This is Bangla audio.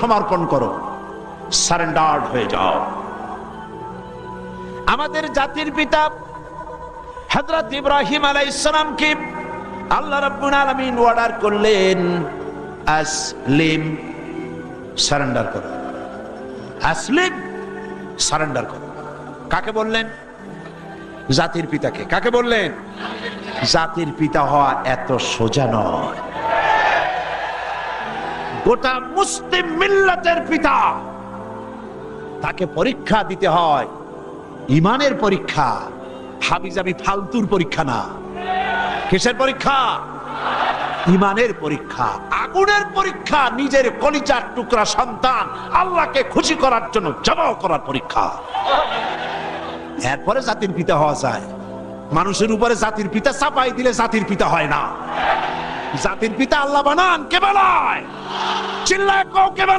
আত্মসমর্পণ করো। সারেন্ডার্ড হয়ে যাও। আমাদের জাতির পিতা হযরত ইব্রাহিম আলাইহিস সালামকে আল্লাহ রাব্বুল আলামিন অর্ডার করলেন, আসলিম, সারেন্ডার করো। আসলিম, সারেন্ডার করো। কাকে বললেন? জাতির পিতাকে। কাকে বললেন? জাতির পিতা হওয়া এত সোজা নয়। গোটা মুসলিম মিল্লাতের পিতা। তাকে পরীক্ষা দিতে হয়। ইমানের পরীক্ষা। হাবিজাবি ফালতুর পরীক্ষা না। কিসের পরীক্ষা? ইমানের পরীক্ষা। আগুনের পরীক্ষা, নিজের কলিজার টুকরা সন্তান আল্লাহকে খুশি করার জন্য জবাব করার পরীক্ষা। এরপরে জাতির পিতা হওয়া যায়। মানুষের উপরে জাতির পিতা চাপাই দিলে জাতির পিতা হয় না। জাতির পিতা আল্লাহ বানান, কে বানায়? চিল্লায় কও কে বানায়?